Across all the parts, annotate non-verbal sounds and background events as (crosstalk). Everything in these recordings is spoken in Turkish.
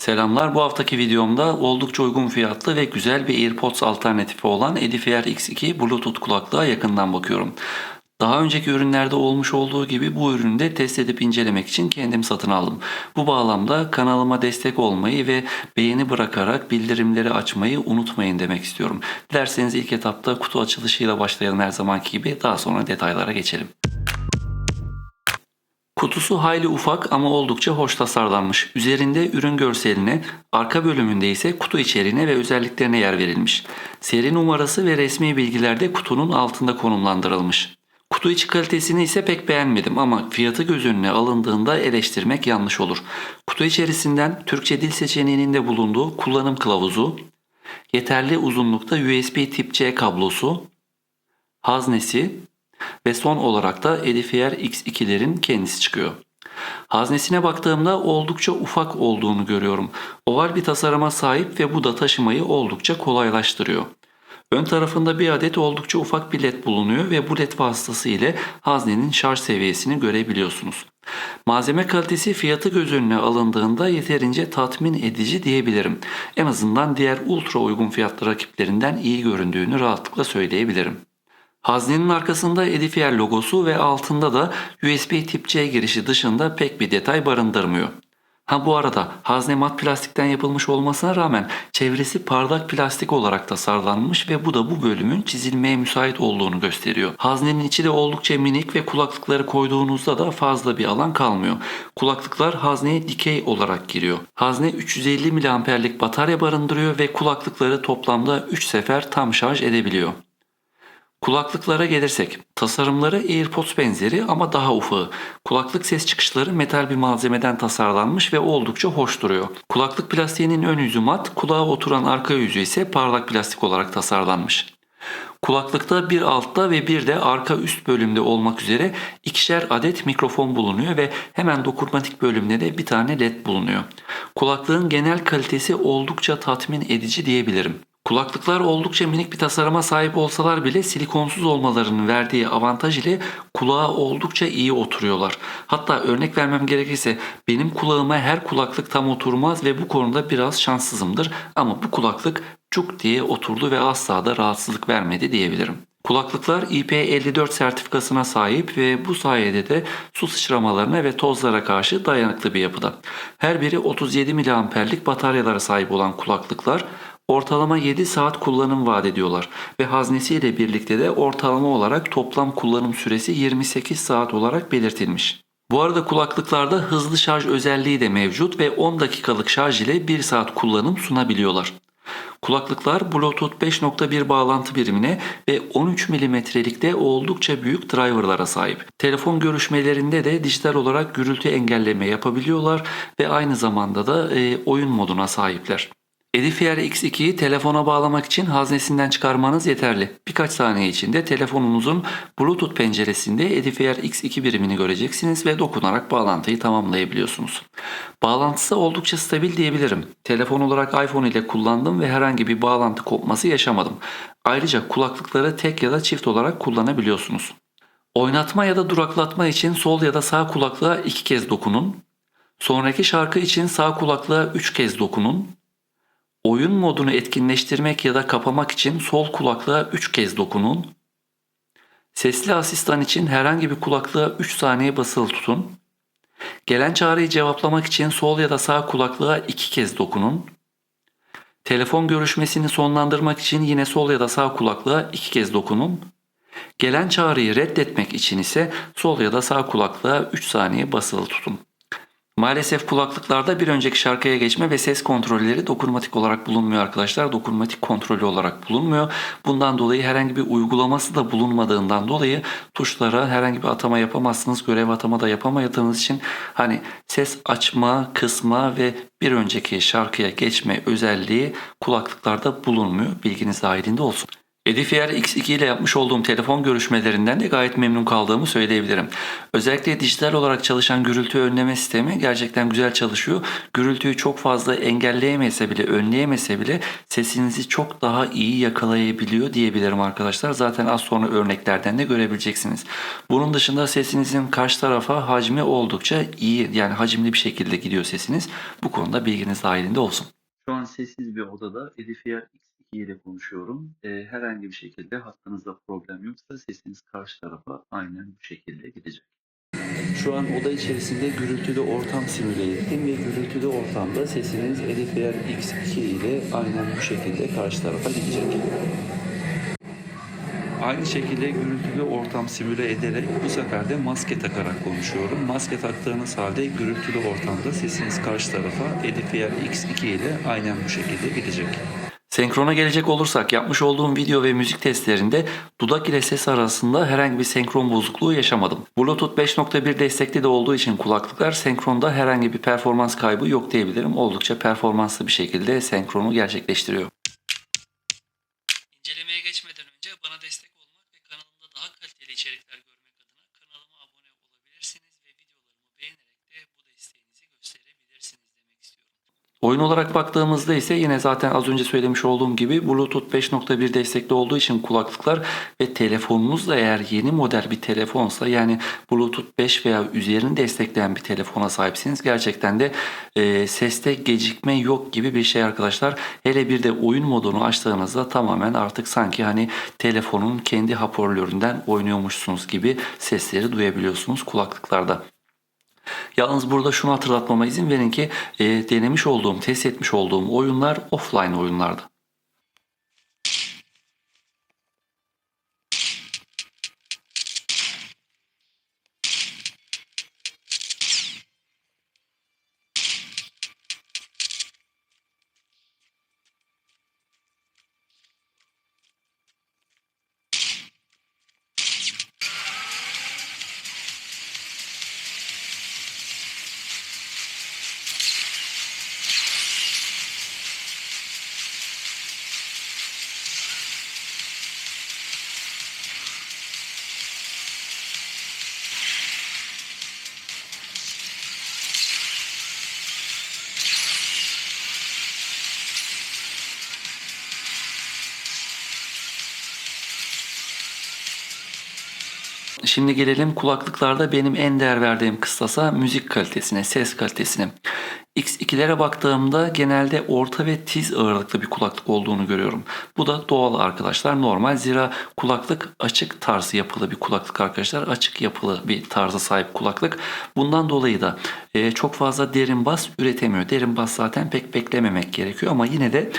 Selamlar. Bu haftaki videomda oldukça uygun fiyatlı ve güzel bir AirPods alternatifi olan Edifier X2 Bluetooth kulaklığa yakından bakıyorum. Daha önceki ürünlerde olmuş olduğu gibi bu ürünü de test edip incelemek için kendim satın aldım. Bu bağlamda kanalıma destek olmayı ve beğeni bırakarak bildirimleri açmayı unutmayın demek istiyorum. Dilerseniz ilk etapta kutu açılışıyla başlayalım her zamanki gibi daha sonra detaylara geçelim. Kutusu hayli ufak ama oldukça hoş tasarlanmış. Üzerinde ürün görseline, arka bölümünde ise kutu içeriğine ve özelliklerine yer verilmiş. Seri numarası ve resmi bilgiler de kutunun altında konumlandırılmış. Kutu içi kalitesini ise pek beğenmedim ama fiyatı göz önüne alındığında eleştirmek yanlış olur. Kutu içerisinden Türkçe dil seçeneğinin de bulunduğu kullanım kılavuzu, yeterli uzunlukta USB tip C kablosu, haznesi, ve son olarak da Edifier X2'lerin kendisi çıkıyor. Haznesine baktığımda oldukça ufak olduğunu görüyorum. Oval bir tasarıma sahip ve bu da taşımayı oldukça kolaylaştırıyor. Ön tarafında bir adet oldukça ufak bir led bulunuyor ve bu led vasıtası ile haznenin şarj seviyesini görebiliyorsunuz. Malzeme kalitesi fiyatı göz önüne alındığında yeterince tatmin edici diyebilirim. En azından diğer ultra uygun fiyatlı rakiplerinden iyi göründüğünü rahatlıkla söyleyebilirim. Haznenin arkasında Edifier logosu ve altında da USB tip C girişi dışında pek bir detay barındırmıyor. Ha bu arada hazne mat plastikten yapılmış olmasına rağmen çevresi parlak plastik olarak tasarlanmış ve bu da bu bölümün çizilmeye müsait olduğunu gösteriyor. Haznenin içi de oldukça minik ve kulaklıkları koyduğunuzda da fazla bir alan kalmıyor. Kulaklıklar hazneye dikey olarak giriyor. Hazne 350 mAh'lik batarya barındırıyor ve kulaklıkları toplamda 3 sefer tam şarj edebiliyor. Kulaklıklara gelirsek, tasarımları AirPods benzeri ama daha ufağı. Kulaklık ses çıkışları metal bir malzemeden tasarlanmış ve oldukça hoş duruyor. Kulaklık plastiğinin ön yüzü mat, kulağa oturan arka yüzü ise parlak plastik olarak tasarlanmış. Kulaklıkta bir altta ve bir de arka üst bölümde olmak üzere ikişer adet mikrofon bulunuyor ve hemen dokunmatik bölümde de bir tane led bulunuyor. Kulaklığın genel kalitesi oldukça tatmin edici diyebilirim. Kulaklıklar oldukça minik bir tasarıma sahip olsalar bile silikonsuz olmalarının verdiği avantaj ile kulağa oldukça iyi oturuyorlar. Hatta örnek vermem gerekirse benim kulağıma her kulaklık tam oturmaz ve bu konuda biraz şanssızımdır. Ama bu kulaklık cuk diye oturdu ve asla da rahatsızlık vermedi diyebilirim. Kulaklıklar IP54 sertifikasına sahip ve bu sayede de su sıçramalarına ve tozlara karşı dayanıklı bir yapıda. Her biri 37 mAh'lik bataryalara sahip olan kulaklıklar ortalama 7 saat kullanım vaat ediyorlar ve haznesiyle birlikte de ortalama olarak toplam kullanım süresi 28 saat olarak belirtilmiş. Bu arada kulaklıklarda hızlı şarj özelliği de mevcut ve 10 dakikalık şarj ile 1 saat kullanım sunabiliyorlar. Kulaklıklar Bluetooth 5.1 bağlantı birimine ve 13 mm'likte oldukça büyük driverlara sahip. Telefon görüşmelerinde de dijital olarak gürültü engelleme yapabiliyorlar ve aynı zamanda da e, oyun moduna sahipler. Edifier X2'yi telefona bağlamak için haznesinden çıkarmanız yeterli. Birkaç saniye içinde telefonunuzun Bluetooth penceresinde Edifier X2 birimini göreceksiniz ve dokunarak bağlantıyı tamamlayabiliyorsunuz. Bağlantısı oldukça stabil diyebilirim. Telefon olarak iPhone ile kullandım ve herhangi bir bağlantı kopması yaşamadım. Ayrıca kulaklıkları tek ya da çift olarak kullanabiliyorsunuz. Oynatma ya da duraklatma için sol ya da sağ kulaklığa iki kez dokunun. Sonraki şarkı için sağ kulaklığa üç kez dokunun. Oyun modunu etkinleştirmek ya da kapamak için sol kulaklığa 3 kez dokunun. Sesli asistan için herhangi bir kulaklığa 3 saniye basılı tutun. Gelen çağrıyı cevaplamak için sol ya da sağ kulaklığa 2 kez dokunun. Telefon görüşmesini sonlandırmak için yine sol ya da sağ kulaklığa 2 kez dokunun. Gelen çağrıyı reddetmek için ise sol ya da sağ kulaklığa 3 saniye basılı tutun. Maalesef kulaklıklarda bir önceki şarkıya geçme ve ses kontrolleri dokunmatik olarak bulunmuyor arkadaşlar. Dokunmatik kontrolü olarak bulunmuyor. Bundan dolayı herhangi bir uygulaması da bulunmadığından dolayı tuşlara herhangi bir atama yapamazsınız. Görev atama da yapamadığınız için hani ses açma, kısma ve bir önceki şarkıya geçme özelliği kulaklıklarda bulunmuyor. Bilginiz dahilinde olsun. Edifier X2 ile yapmış olduğum telefon görüşmelerinden de gayet memnun kaldığımı söyleyebilirim. Özellikle dijital olarak çalışan gürültü önleme sistemi gerçekten güzel çalışıyor. Gürültüyü çok fazla engelleyemese bile, önleyemese bile sesinizi çok daha iyi yakalayabiliyor diyebilirim arkadaşlar. Zaten az sonra örneklerden de görebileceksiniz. Bunun dışında sesinizin karşı tarafa hacmi oldukça iyi yani hacimli bir şekilde gidiyor sesiniz. Bu konuda bilginiz dahilinde olsun. Şu an sessiz bir odada Edifier X2 ile konuşuyorum. Ee, herhangi bir şekilde hattınızda problem yoksa sesiniz karşı tarafa aynen bu şekilde gidecek. Şu an oda içerisinde gürültülü ortam simüle ettim ve gürültülü ortamda sesiniz Edifier X2 ile aynen bu şekilde karşı tarafa gidecek. Aynı şekilde gürültülü ortam simüle ederek bu sefer de maske takarak konuşuyorum. Maske taktığınız halde gürültülü ortamda sesiniz karşı tarafa Edifier X2 ile aynen bu şekilde gidecek. Senkrona gelecek olursak yapmış olduğum video ve müzik testlerinde dudak ile ses arasında herhangi bir senkron bozukluğu yaşamadım. Bluetooth 5.1 destekli de olduğu için kulaklıklar senkronda herhangi bir performans kaybı yok diyebilirim. Oldukça performanslı bir şekilde senkronu gerçekleştiriyor. İncelemeye geçmeden önce bana destek olmak ve kanalımda daha kaliteli içerikler görmek adına kanalıma abone olabilirsiniz ve videolarımı beğenerek de bu desteğinizi gösterebilirsiniz demek istiyorum. Oyun olarak baktığımızda ise yine zaten az önce söylemiş olduğum gibi Bluetooth 5.1 destekli olduğu için kulaklıklar ve telefonunuz da eğer yeni model bir telefonsa yani Bluetooth 5 veya üzerini destekleyen bir telefona sahipsiniz gerçekten de e, seste gecikme yok gibi bir şey arkadaşlar. Hele bir de oyun modunu açtığınızda tamamen artık sanki hani telefonun kendi hoparlöründen oynuyormuşsunuz gibi sesleri duyabiliyorsunuz kulaklıklarda. Yalnız burada şunu hatırlatmama izin verin ki e, denemiş olduğum, test etmiş olduğum oyunlar offline oyunlardı. Şimdi gelelim kulaklıklarda benim en değer verdiğim kıstasa müzik kalitesine, ses kalitesine. X2'lere baktığımda genelde orta ve tiz ağırlıklı bir kulaklık olduğunu görüyorum. Bu da doğal arkadaşlar normal zira kulaklık açık tarzı yapılı bir kulaklık arkadaşlar. Açık yapılı bir tarza sahip kulaklık. Bundan dolayı da e, çok fazla derin bas üretemiyor. Derin bas zaten pek beklememek gerekiyor ama yine de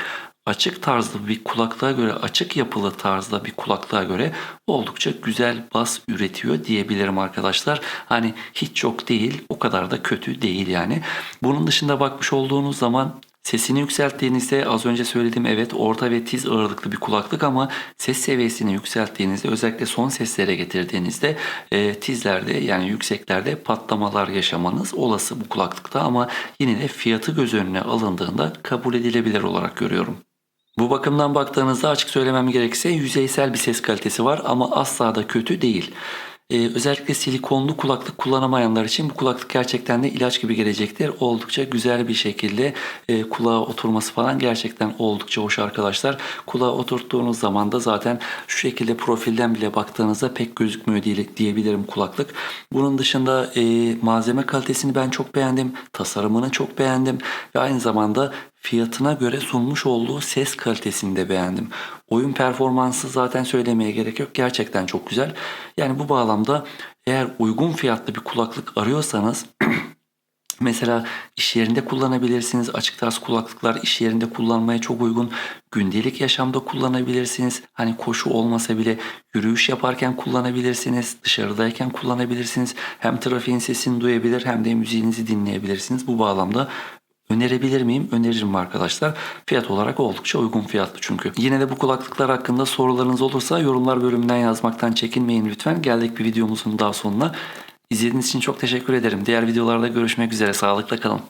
açık tarzlı bir kulaklığa göre açık yapılı tarzda bir kulaklığa göre oldukça güzel bas üretiyor diyebilirim arkadaşlar. Hani hiç çok değil o kadar da kötü değil yani. Bunun dışında bakmış olduğunuz zaman Sesini yükselttiğinizde az önce söylediğim evet orta ve tiz ağırlıklı bir kulaklık ama ses seviyesini yükselttiğinizde özellikle son seslere getirdiğinizde e, tizlerde yani yükseklerde patlamalar yaşamanız olası bu kulaklıkta ama yine de fiyatı göz önüne alındığında kabul edilebilir olarak görüyorum. Bu bakımdan baktığınızda açık söylemem gerekirse yüzeysel bir ses kalitesi var ama asla da kötü değil. Ee, özellikle silikonlu kulaklık kullanamayanlar için bu kulaklık gerçekten de ilaç gibi gelecektir. Oldukça güzel bir şekilde e, kulağa oturması falan gerçekten oldukça hoş arkadaşlar. Kulağa oturttuğunuz zaman da zaten şu şekilde profilden bile baktığınızda pek gözükmüyor diye, diyebilirim kulaklık. Bunun dışında e, malzeme kalitesini ben çok beğendim. Tasarımını çok beğendim. Ve aynı zamanda fiyatına göre sunmuş olduğu ses kalitesini de beğendim. Oyun performansı zaten söylemeye gerek yok. Gerçekten çok güzel. Yani bu bağlamda eğer uygun fiyatlı bir kulaklık arıyorsanız (clears throat) Mesela iş yerinde kullanabilirsiniz. Açık tarz kulaklıklar iş yerinde kullanmaya çok uygun. Gündelik yaşamda kullanabilirsiniz. Hani koşu olmasa bile yürüyüş yaparken kullanabilirsiniz. Dışarıdayken kullanabilirsiniz. Hem trafiğin sesini duyabilir hem de müziğinizi dinleyebilirsiniz. Bu bağlamda Önerebilir miyim? Öneririm arkadaşlar. Fiyat olarak oldukça uygun fiyatlı çünkü. Yine de bu kulaklıklar hakkında sorularınız olursa yorumlar bölümünden yazmaktan çekinmeyin lütfen. Geldik bir videomuzun daha sonuna. İzlediğiniz için çok teşekkür ederim. Diğer videolarda görüşmek üzere. Sağlıkla kalın.